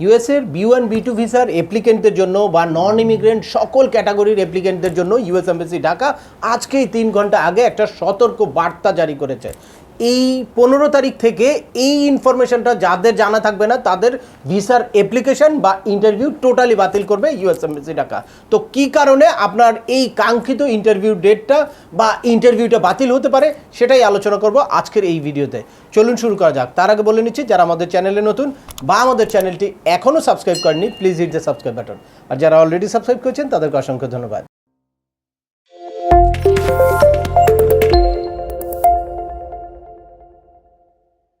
ইউএসের B one B two ভিসার অ্যাপ্লিকেন্টদের জন্য বা নন ইমিগ্রেন্ট সকল ক্যাটাগরির অ্যাপ্লিকেন্টদের জন্য ইউএস এম্বাসি ঢাকা আজকেই তিন ঘণ্টা আগে একটা সতর্ক বার্তা জারি করেছে। এই পনেরো তারিখ থেকে এই ইনফরমেশনটা যাদের জানা থাকবে না, তাদের ভিসার অ্যাপ্লিকেশন বা ইন্টারভিউ টোটালি বাতিল করবে ইউএস এম্বাসি ঢাকা। তো কি কারণে আপনার এই কাঙ্ক্ষিত ইন্টারভিউ ডেটটা বা ইন্টারভিউটা বাতিল হতে পারে সেটাই আলোচনা করব আজকের এই ভিডিওতে। চলুন শুরু করা যাক। তার আগে বলে নিচ্ছি, যারা আমাদের চ্যানেলে নতুন বা আমাদের চ্যানেলটি এখনও সাবস্ক্রাইব করেনি please hit the subscribe button আর যারা অলরেডি সাবস্ক্রাইব করেছেন, তাদেরকে অসংখ্য ধন্যবাদ।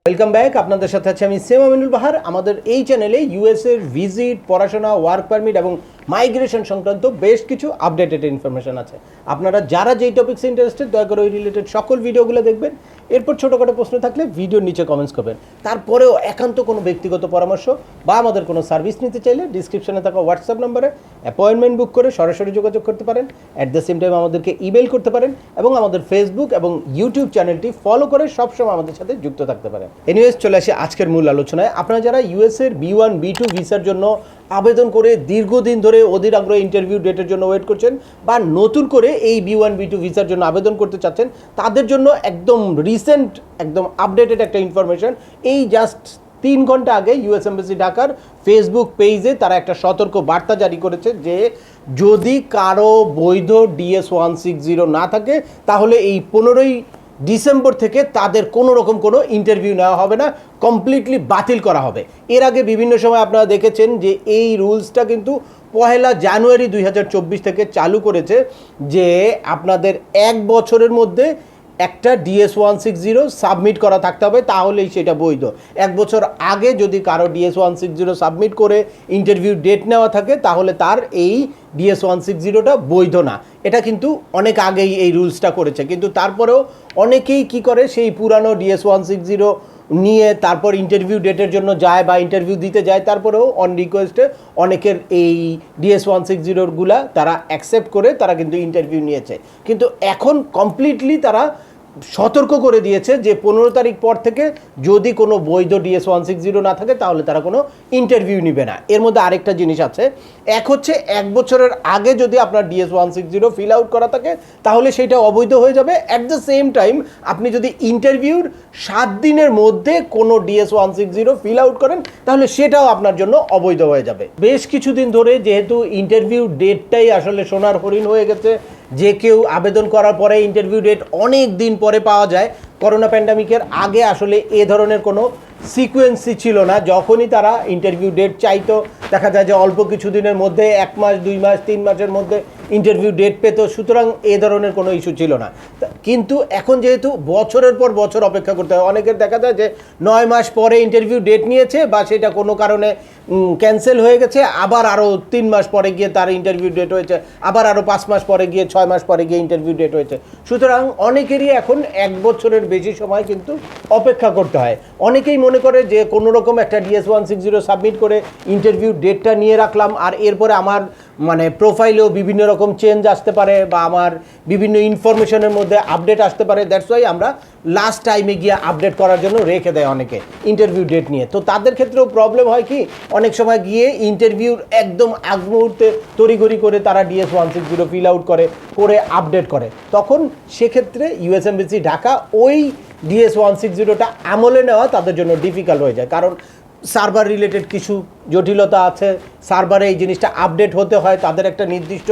ওয়েলকাম ব্যাক আপনাদের সাথে আছে আমি সেম আমিনুল বাহার আমাদের এই চ্যানেলে ইউএসএর ভিজিট পড়াশোনা ওয়ার্ক পারমিট এবং মাইগ্রেশন সংক্রান্ত বেশ কিছু আপডেটেড ইনফরমেশন আছে। আপনারা যারা যেই টপিক্সে ইন্টারেস্টেড দয়া করে ওই রিলেটেড সকল ভিডিওগুলো দেখবেন। এরপর ছোটোখাটো প্রশ্ন থাকলে ভিডিওর নিচে কমেন্টস করবেন। তারপরেও একান্ত কোনো ব্যক্তিগত পরামর্শ বা আমাদের কোনো সার্ভিস নিতে চাইলে ডিসক্রিপশনে থাকা হোয়াটসঅ্যাপ নম্বরে অ্যাপয়েন্টমেন্ট বুক করে সরাসরি যোগাযোগ করতে পারেন। অ্যাট দ্য সেম টাইম আমাদেরকে ইমেল করতে পারেন এবং আমাদের ফেসবুক এবং ইউটিউব চ্যানেলটি ফলো করে সবসময় আমাদের সাথে যুক্ত থাকতে পারেন। এনিওয়েজ চলে আসি আজকের মূল আলোচনায়। আপনারা যারা ইউএসের বি ওয়ান বি টু ভিসার জন্য আবেদন করে দীর্ঘদিন ধরে অধীর আগ্রহ ইন্টারভিউ ডেটের জন্য ওয়েট করছেন বা নতুন করে এই বি ওয়ান বি টু ভিসার জন্য আবেদন করতে চাচ্ছেন, তাদের জন্য একদম রিসেন্ট একদম আপডেটেড একটা ইনফরমেশন এই জাস্ট তিন ঘণ্টা আগে ইউএস এম্বাসি ঢাকার ফেসবুক পেজে তারা একটা সতর্ক বার্তা জারি করেছে যে, যদি কারও বৈধ ডিএস ওয়ান সিক্স জিরো না থাকে, তাহলে এই পনেরোই ডিসেম্বর থেকে তাদের কোনো রকম কোনো ইন্টারভিউ নেওয়া হবে না কমপ্লিটলি বাতিল করা হবে। এর আগে বিভিন্ন সময় আপনারা দেখেছেন যে এই রুলসটা কিন্তু পহেলা জানুয়ারি দুই হাজার চব্বিশ থেকে চালু করেছে যে আপনাদের এক বছরের মধ্যে একটা DS one six zero submit করা থাকতে হবে, তাহলেই সেটা বৈধ। এক বছর আগে যদি কারও DS one six zero submit করে ইন্টারভিউ ডেট নেওয়া থাকে, তাহলে তার এই ডিএস ওয়ান সিক্স জিরোটা বৈধ না। এটা কিন্তু অনেক আগেই এই রুলসটা করেছে। কিন্তু তারপরেও অনেকেই কি করে, সেই পুরানো ডিএস ওয়ান সিক্স জিরো নিয়ে তারপর ইন্টারভিউ ডেটের জন্য যায় বা ইন্টারভিউ দিতে যায়, তারপরেও অন রিকোয়েস্টে অনেকের এই ডিএস ওয়ান সিক্স জিরোরগুলা তারা অ্যাকসেপ্ট করে, তারা কিন্তু ইন্টারভিউ নিয়েছে। কিন্তু এখন কমপ্লিটলি তারা সতর্ক করে দিয়েছে যে পনেরো তারিখ পর থেকে যদি কোনো বৈধ ডিএস ওয়ান সিক্স জিরো না থাকে, তাহলে তারা কোনো ইন্টারভিউ নিবে না। এর মধ্যে আরেকটা জিনিস আছে, এক হচ্ছে এক বছরের আগে যদি আপনার DS one six zero fill out করা থাকে, তাহলে সেটা অবৈধ হয়ে যাবে। অ্যাট দ্য সেম টাইম আপনি যদি ইন্টারভিউর সাত দিনের মধ্যে কোনো DS one six zero fill out করেন, তাহলে সেটাও আপনার জন্য অবৈধ হয়ে যাবে। বেশ কিছুদিন ধরে যেহেতু ইন্টারভিউ ডেটটাই আসলে সোনার হরিণ হয়ে গেছে যে কেউ আবেদন করার পরে ইন্টারভিউ ডেট অনেক দিন পরে পাওয়া যায়, করোনা প্যান্ডামিকের আগে আসলে এ ধরনের কোনো সিকোয়েন্সই ছিল না। যখনই তারা ইন্টারভিউ ডেট চাইতো, দেখা যায় যে অল্প কিছু দিনের মধ্যে, এক মাস, দুই মাস, তিন মাসের মধ্যে ইন্টারভিউ ডেট পেত, সুতরাং এ ধরনের কোনো ইস্যু ছিল না। কিন্তু এখন যেহেতু বছরের পর বছর অপেক্ষা করতে হয়, অনেকের দেখা যায় যে নয় মাস পরে ইন্টারভিউ ডেট নিয়েছে বা সেটা কোনো কারণে ক্যান্সেল হয়ে গেছে, আবার আরও তিন মাস পরে গিয়ে তার ইন্টারভিউ ডেট হয়েছে, আবার আরও পাঁচ মাস পরে গিয়ে, ছয় মাস পরে গিয়ে ইন্টারভিউ ডেট হয়েছে। সুতরাং অনেকেরই এখন এক বছরের বেশি সময় কিন্তু অপেক্ষা করতে হয়। অনেকেই মনে করে যে কোনো রকম একটা DS one six zero submit করে ইন্টারভিউ ডেটটা নিয়ে রাখলাম, আর এরপরে আমার মানে প্রোফাইলেও বিভিন্ন রকম চেঞ্জ আসতে পারে বা আমার বিভিন্ন ইনফরমেশনের মধ্যে আপডেট আসতে পারে দ্যাটস ওয়াই আমরা লাস্ট টাইমে গিয়ে আপডেট করার জন্য রেখে দেয় অনেকে ইন্টারভিউ ডেট নিয়ে। তো তাদের ক্ষেত্রেও প্রবলেম হয় কি, অনেক সময় গিয়ে ইন্টারভিউর একদম আগ মুহূর্তে তড়িঘড়ি করে তারা DS one six zero fill out করে করে আপডেট করে। তখন সেক্ষেত্রে ইউএসএমবিসি ঢাকা ওই ডিএস ওয়ান সিক্স জিরোটা আমলে নেওয়া তাদের জন্য ডিফিকাল্ট হয়ে যায়। কারণ সার্ভার রিলেটেড কিছু জটিলতা আছে, সার্ভারে এই জিনিসটা আপডেট হতে হয়, তাদের একটা নির্দিষ্ট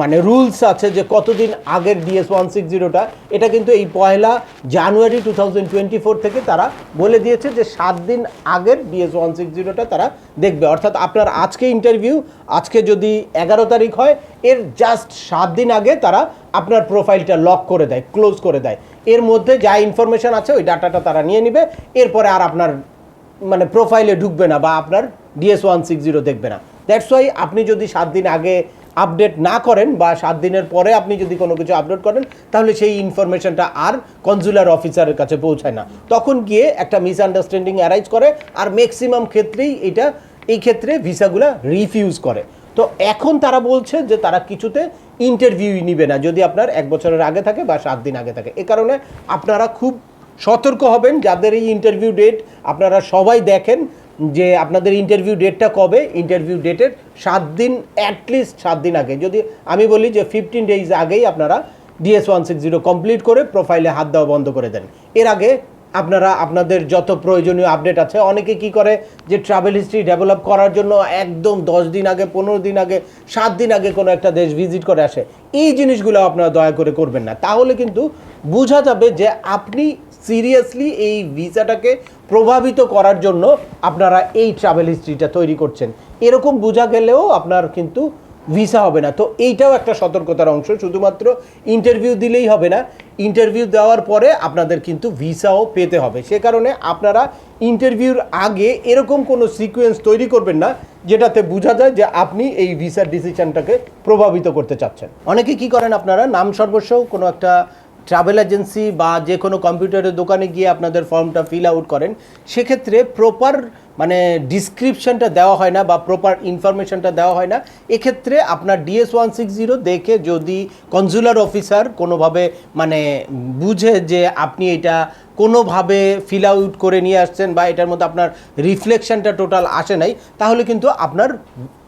মানে রুলস আছে যে কতদিন আগের ডিএস ওয়ান সিক্স জিরোটা, এটা কিন্তু এই পয়লা জানুয়ারি টু থাউজেন্ড টোয়েন্টি ফোর থেকে তারা বলে দিয়েছে যে সাত দিন আগের ডিএস ওয়ান সিক্স জিরোটা তারা দেখবে। অর্থাৎ আপনার আজকে ইন্টারভিউ আজকে যদি এগারো তারিখ হয়, এর জাস্ট সাত দিন আগে তারা আপনার প্রোফাইলটা লক করে দেয় ক্লোজ করে দেয়। এর মধ্যে যা ইনফরমেশন আছে, ওই ডাটাটা তারা নিয়ে নেবে, এরপরে আর আপনার মানে প্রোফাইলে ঢুকবে না বা আপনার ডিএস ওয়ান সিক্স জিরো দেখবে না। দ্যাটস ওয়াই আপনি যদি সাত দিন আগে আপডেট না করেন বা সাত দিনের পরে আপনি যদি কোনো কিছু আপলোড করেন, তাহলে সেই ইনফরমেশনটা আর কনজুলার অফিসারের কাছে পৌঁছায় না। তখন গিয়ে একটা মিসআন্ডারস্ট্যান্ডিং অ্যারাইজ করে আর ম্যাক্সিমাম ক্ষেত্রেই এটা, এই ক্ষেত্রে ভিসাগুলা রিফিউজ করে। তো এখন তারা বলছে যে তারা কিছুতে ইন্টারভিউই নিবে না। যদি আপনার এক বছরের আগে থাকে বা সাত দিন আগে থাকে। এ কারণে আপনারা খুব সতর্ক হবেন। যাদের এই ইন্টারভিউ ডেট আপনারা সবাই দেখেন যে আপনাদের ইন্টারভিউ ডেটটা কবে ইন্টারভিউ ডেটের সাত দিন অ্যাটলিস্ট সাত দিন আগে। যদি আমি বলি যে ফিফটিন ডেজ আগেই আপনারা DS one six zero complete করে প্রোফাইলে হাত দেওয়া বন্ধ করে দেন। এর আগে আপনারা আপনাদের যত প্রয়োজনীয় আপডেট আছে, অনেকে কি করে যে ট্রাভেল হিস্ট্রি ডেভেলপ করার জন্য একদম দশ দিন আগে, পনেরো দিন আগে, সাত দিন আগে কোনো একটা দেশ ভিজিট করে আসে। এই জিনিসগুলো আপনারা দয়া করে করবেন না। তাহলে কিন্তু বোঝা যাবে যে আপনি সিরিয়াসলি এই ভিসাটাকে প্রভাবিত করার জন্য আপনারা এই ট্রাভেল হিস্ট্রিটা তৈরি করছেন। এরকম বোঝা গেলেও আপনার কিন্তু ভিসা হবে না। তো এইটাও একটা সতর্কতার অংশ। শুধুমাত্র ইন্টারভিউ দিলেই হবে না। ইন্টারভিউ দেওয়ার পরে আপনাদের কিন্তু ভিসাও পেতে হবে। সে কারণে আপনারা ইন্টারভিউর আগে এরকম কোনো সিকোয়েন্স তৈরি করবেন না, যেটাতে বোঝা যায় যে আপনি এই ভিসার ডিসিশনটাকে প্রভাবিত করতে চাচ্ছেন। অনেকে কি করেন আপনারা? নাম সর্বস্ব কোনো একটা ট্রাভেল এজেন্সি বা যে কোনো কম্পিউটারের দোকানে গিয়ে আপনাদের ফর্মটা ফিল আউট করেন, সেক্ষেত্রে প্রপার মানে ডিসক্রিপশনটা দেওয়া হয় না বা প্রপার ইনফরমেশনটা দেওয়া হয় না। এক্ষেত্রে আপনার ডিএস ওয়ান সিক্স জিরো দেখে যদি কনজুলার অফিসার কোনোভাবে মানে বুঝে যে আপনি এটা কোনোভাবে ফিল আউট করে নিয়ে আসছেন বা এটার মধ্যে আপনার রিফ্লেকশনটা টোটাল আসে নাই, তাহলে কিন্তু আপনার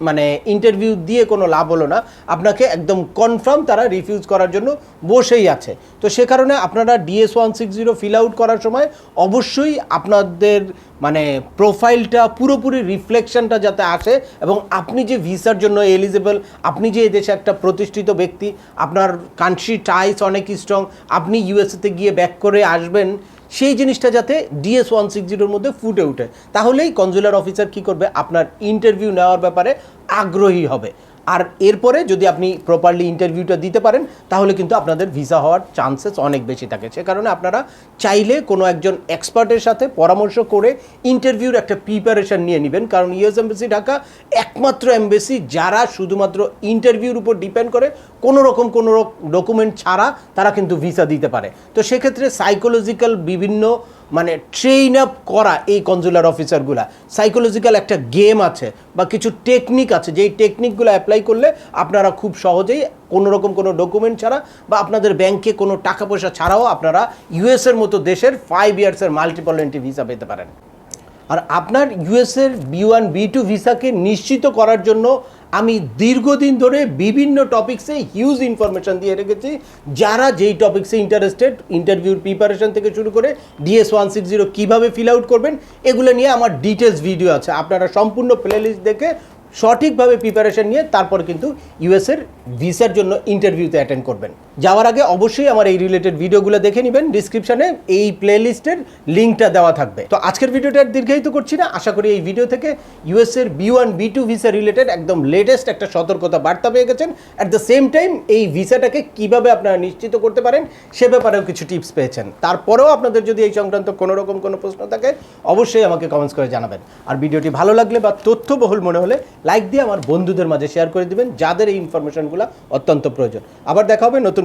মানে ইন্টারভিউ দিয়ে কোনো লাভ হলো না। আপনাকে একদম কনফার্ম তারা রিফিউজ করার জন্য বসেই আছে। তো সে কারণে আপনারা DS one six zero fill out করার সময় অবশ্যই আপনাদের মানে প্রোফাইলটা পুরোপুরি রিফ্লেকশনটা যাতে আসে এবং আপনি যে ভিসার জন্য এলিজিবল আপনি যে এদেশে একটা প্রতিষ্ঠিত ব্যক্তি, আপনার কান্ট্রি টাইস অনেক স্ট্রং আপনি ইউএসএতে গিয়ে ব্যাক করে আসবেন সেই জিনিসটা যাতে ডিএস ওয়ান সিক্স জিরোর মধ্যে ফুটে উঠে তাহলেই কনজুলার অফিসার কি করবে? আপনার ইন্টারভিউ নেওয়ার ব্যাপারে আগ্রহী হবে। আর এরপরে যদি আপনি প্রপারলি ইন্টারভিউটা দিতে পারেন, তাহলে কিন্তু আপনাদের ভিসা হওয়ার চান্সেস অনেক বেশি থাকে। সে কারণে আপনারা চাইলে কোনো একজন এক্সপার্টের সাথে পরামর্শ করে ইন্টারভিউর একটা প্রিপারেশন নিয়ে নেবেন। কারণ ইউএস এমবেসি ঢাকা একমাত্র এমবেসি যারা শুধুমাত্র ইন্টারভিউর উপর ডিপেন্ড করে, কোনো রকম কোনো ডকুমেন্ট ছাড়া তারা কিন্তু ভিসা দিতে পারে। তো সেক্ষেত্রে সাইকোলজিক্যাল বিভিন্ন মানে ট্রেন আপ করা এই কনজুলার অফিসারগুলা সাইকোলজিক্যাল একটা গেম আছে বা কিছু টেকনিক আছে, যেই টেকনিকগুলো অ্যাপ্লাই করলে আপনারা খুব সহজেই কোনো রকম কোনো ডকুমেন্ট ছাড়া বা আপনাদের ব্যাংকে কোনো টাকা পয়সা ছাড়াও আপনারা ইউএসের মতো দেশের ফাইভ ইয়ার্সের মাল্টিপল এন্ট্রি ভিসা পেতে পারেন। আর আপনার ইউএসের বি ওয়ান বি টু ভিসাকে নিশ্চিত করার জন্য আমি দীর্ঘদিন ধরে বিভিন্ন টপিক্সে হিউজ ইনফরমেশান দিয়ে রেখেছি। যারা যেই টপিক্সে ইন্টারেস্টেড ইন্টারভিউর প্রিপারেশান থেকে শুরু করে ডিএস ওয়ান সিক্স জিরো কীভাবে ফিল আউট করবেন, এগুলো নিয়ে আমার ডিটেলস ভিডিও আছে। আপনারা সম্পূর্ণ প্লেলিস্ট দেখে সঠিকভাবে প্রিপারেশান নিয়ে তারপর কিন্তু ইউএসের ভিসার জন্য ইন্টারভিউতে অ্যাটেন্ড করবেন। যাওয়ার আগে অবশ্যই আমার এই রিলেটেড ভিডিওগুলো দেখে নেবেন। ডিসক্রিপশনে এই প্লেলিস্টের লিঙ্কটা দেওয়া থাকবে। তো আজকের ভিডিওটা দীর্ঘায়িত করছি না। আশা করি এই ভিডিও থেকে ইউএসের B one B two visa related একদম লেটেস্ট একটা সতর্কতা বার্তা পেয়ে গেছেন। অ্যাট দ্য সেম টাইম এই ভিসাটাকে কীভাবে আপনারা নিশ্চিত করতে পারেন, সে ব্যাপারেও কিছু টিপস পেয়েছেন। তারপরেও আপনাদের যদি এই সংক্রান্ত কোনো রকম কোনো প্রশ্ন থাকে, অবশ্যই আমাকে কমেন্টস করে জানাবেন। আর ভিডিওটি ভালো লাগলে বা তথ্যবহুল মনে হলে লাইক দিয়ে আমার বন্ধুদের মাঝে শেয়ার করে দিবেন, যাদের এই ইনফরমেশনগুলো অত্যন্ত প্রয়োজন। আবার দেখা হবে নতুন